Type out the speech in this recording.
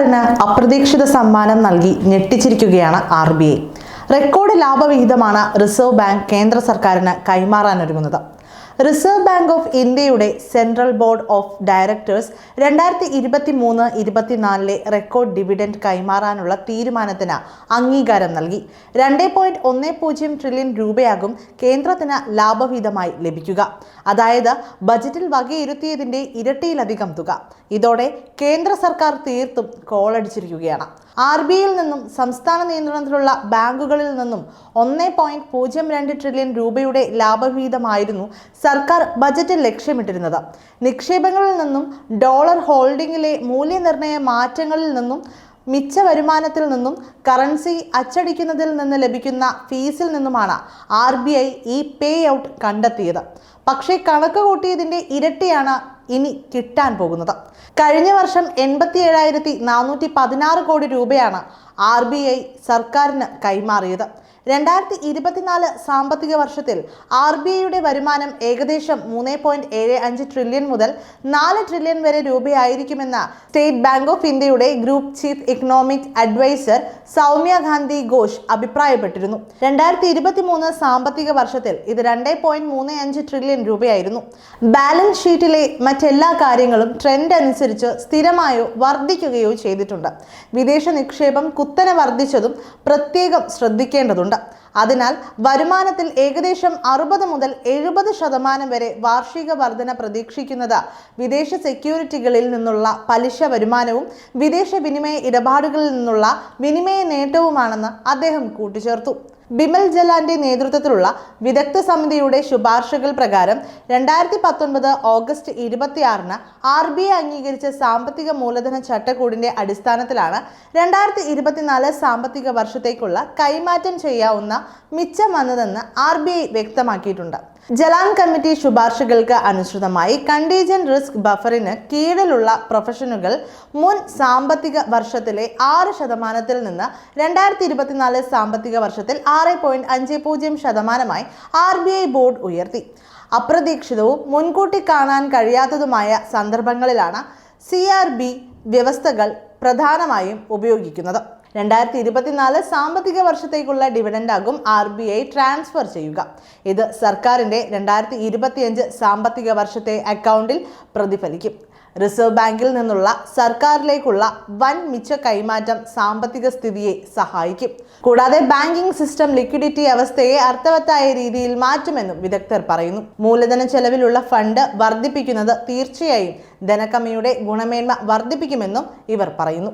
സർക്കാരിന് അപ്രതീക്ഷിത സമ്മാനം നൽകി ഞെട്ടിച്ചിരിക്കുകയാണ് ആർ ബി ഐ. റെക്കോർഡ് ലാഭവിഹിതമാണ് റിസർവ് ബാങ്ക് കേന്ദ്ര സർക്കാരിന് കൈമാറാനൊരുങ്ങുന്നത്. റിസർവ് ബാങ്ക് ഓഫ് ഇന്ത്യയുടെ സെൻട്രൽ ബോർഡ് ഓഫ് ഡയറക്ടേഴ്സ് രണ്ടായിരത്തി ഇരുപത്തി മൂന്ന് ഇരുപത്തിനാലിലെ റെക്കോർഡ് ഡിവിഡൻഡ് കൈമാറാനുള്ള തീരുമാനത്തിന് അംഗീകാരം നൽകി. രണ്ട് പോയിന്റ് ഒന്ന് പൂജ്യം ട്രില്യൺ രൂപയാകും കേന്ദ്രത്തിന് ലാഭവിഹിതമായി ലഭിക്കുക. അതായത് ബജറ്റിൽ വകയിരുത്തിയതിന്റെ ഇരട്ടിയിലധികം തുക. ഇതോടെ കേന്ദ്ര സർക്കാർ തീർത്തും കോളടിച്ചിരിക്കുകയാണ്. ആർ ബി ഐയിൽ നിന്നും സംസ്ഥാന നിയന്ത്രണത്തിലുള്ള ബാങ്കുകളിൽ നിന്നും ഒന്ന് പോയിന്റ് പൂജ്യം രണ്ട് ട്രില്യൺ രൂപയുടെ ലാഭവിഹിതമായിരുന്നു സർക്കാർ ബജറ്റിൽ ലക്ഷ്യമിട്ടിരുന്നത്. നിക്ഷേപങ്ങളിൽ നിന്നും ഡോളർ ഹോൾഡിംഗിലെ മൂല്യനിർണയ മാറ്റങ്ങളിൽ നിന്നും മിച്ച വരുമാനത്തിൽ നിന്നും കറൻസി അച്ചടിക്കുന്നതിൽ നിന്ന് ലഭിക്കുന്ന ഫീസിൽ നിന്നുമാണ് ആർ ബി ഐ ഈ പേ ഔട്ട് കണ്ടെത്തിയത്. പക്ഷേ കണക്ക് കൂട്ടിയതിന്റെ ഇരട്ടിയാണ് ഇനി കിട്ടാൻ പോകുന്നത്. കഴിഞ്ഞ വർഷം എൺപത്തി ഏഴായിരത്തി നാനൂറ്റി പതിനാറ് കോടി രൂപയാണ് ആർ ബി ഐ സർക്കാരിന് കൈമാറിയത്. രണ്ടായിരത്തി ഇരുപത്തിനാല് സാമ്പത്തിക വർഷത്തിൽ ആർ ബി ഐയുടെ വരുമാനം ഏകദേശം മൂന്ന് പോയിന്റ് ഏഴ് അഞ്ച് ട്രില്യൺ മുതൽ നാല് ട്രില്യൺ വരെ രൂപയായിരിക്കുമെന്ന് സ്റ്റേറ്റ് ബാങ്ക് ഓഫ് ഇന്ത്യയുടെ group chief economic adviser Soumya Gandhi Ghosh അഭിപ്രായപ്പെട്ടിരുന്നു. രണ്ടായിരത്തി ഇരുപത്തി മൂന്ന് സാമ്പത്തിക വർഷത്തിൽ ഇത് രണ്ട് പോയിന്റ് മൂന്ന് അഞ്ച് ട്രില്യൺ രൂപയായിരുന്നു. ബാലൻസ് ഷീറ്റിലെ മറ്റെല്ലാ കാര്യങ്ങളും ട്രെൻഡ് അനുസരിച്ച് സ്ഥിരമായോ വർദ്ധിക്കുകയോ ചെയ്തിട്ടുണ്ട്. വിദേശ നിക്ഷേപം കുത്തനെ വർദ്ധിച്ചതും പ്രത്യേകം ശ്രദ്ധിക്കേണ്ടതുണ്ട്. അതിനാൽ വരുമാനത്തിൽ ഏകദേശം അറുപത് മുതൽ എഴുപത് ശതമാനം വരെ വാർഷിക വർധന പ്രതീക്ഷിക്കുന്നത് വിദേശ സെക്യൂരിറ്റികളിൽ നിന്നുള്ള പലിശ വരുമാനവും വിദേശ വിനിമയ ഇടപാടുകളിൽ നിന്നുള്ള വിനിമയ നേട്ടവുമാണെന്ന് അദ്ദേഹം കൂട്ടിച്ചേർത്തു. ബിമൽ ജലാന്റെ നേതൃത്വത്തിലുള്ള വിദഗ്ധ സമിതിയുടെ ശുപാർശകൾ പ്രകാരം രണ്ടായിരത്തി പത്തൊൻപത് ഓഗസ്റ്റ് ഇരുപത്തിയാറിന് ആർ ബി ഐ അംഗീകരിച്ച സാമ്പത്തിക മൂലധന ചട്ടക്കൂടിന്റെ അടിസ്ഥാനത്തിലാണ് രണ്ടായിരത്തി ഇരുപത്തിനാല് സാമ്പത്തിക വർഷത്തേക്കുള്ള കൈമാറ്റം ചെയ്യാവുന്ന മിച്ചം വന്നതെന്ന് ആർ ബി ഐ വ്യക്തമാക്കിയിട്ടുണ്ട്. ജലാൻ കമ്മിറ്റി ശുപാർശകൾക്ക് അനുസൃതമായി കണ്ടീജൻ റിസ്ക് ബഫറിന് കീഴിലുള്ള പ്രൊഫഷനുകൾ മുൻ സാമ്പത്തിക വർഷത്തിലെ ആറ് ശതമാനത്തിൽ നിന്ന് രണ്ടായിരത്തി ഇരുപത്തിനാല് സാമ്പത്തിക വർഷത്തിൽ ആറ് പോയിന്റ് അഞ്ച് പൂജ്യം ശതമാനമായി ആർ ബി ഐ ബോർഡ് ഉയർത്തി. അപ്രതീക്ഷിതവും മുൻകൂട്ടി കാണാൻ കഴിയാത്തതുമായ സന്ദർഭങ്ങളിലാണ് സി ആർ ബി വ്യവസ്ഥകൾ പ്രധാനമായും ഉപയോഗിക്കുന്നത്. രണ്ടായിരത്തി ഇരുപത്തിനാല് സാമ്പത്തിക വർഷത്തേക്കുള്ള ഡിവിഡൻഡാകും ആർ ബി ഐ ട്രാൻസ്ഫർ ചെയ്യുക. ഇത് സർക്കാരിന്റെ രണ്ടായിരത്തി ഇരുപത്തിയഞ്ച് സാമ്പത്തിക വർഷത്തെ അക്കൗണ്ടിൽ പ്രതിഫലിക്കും. റിസർവ് ബാങ്കിൽ നിന്നുള്ള സർക്കാരിലേക്കുള്ള വൻ മിച്ച കൈമാറ്റം സാമ്പത്തിക സ്ഥിതിയെ സഹായിക്കും. കൂടാതെ ബാങ്കിംഗ് സിസ്റ്റം ലിക്വിഡിറ്റി അവസ്ഥയെ അർത്ഥവത്തായ രീതിയിൽ മാറ്റുമെന്നും വിദഗ്ധർ പറയുന്നു. മൂലധന ചെലവിലുള്ള ഫണ്ട് വർദ്ധിപ്പിക്കുന്നത് തീർച്ചയായും ധനക്കമ്മിയുടെ ഗുണമേന്മ വർദ്ധിപ്പിക്കുമെന്നും ഇവർ പറയുന്നു.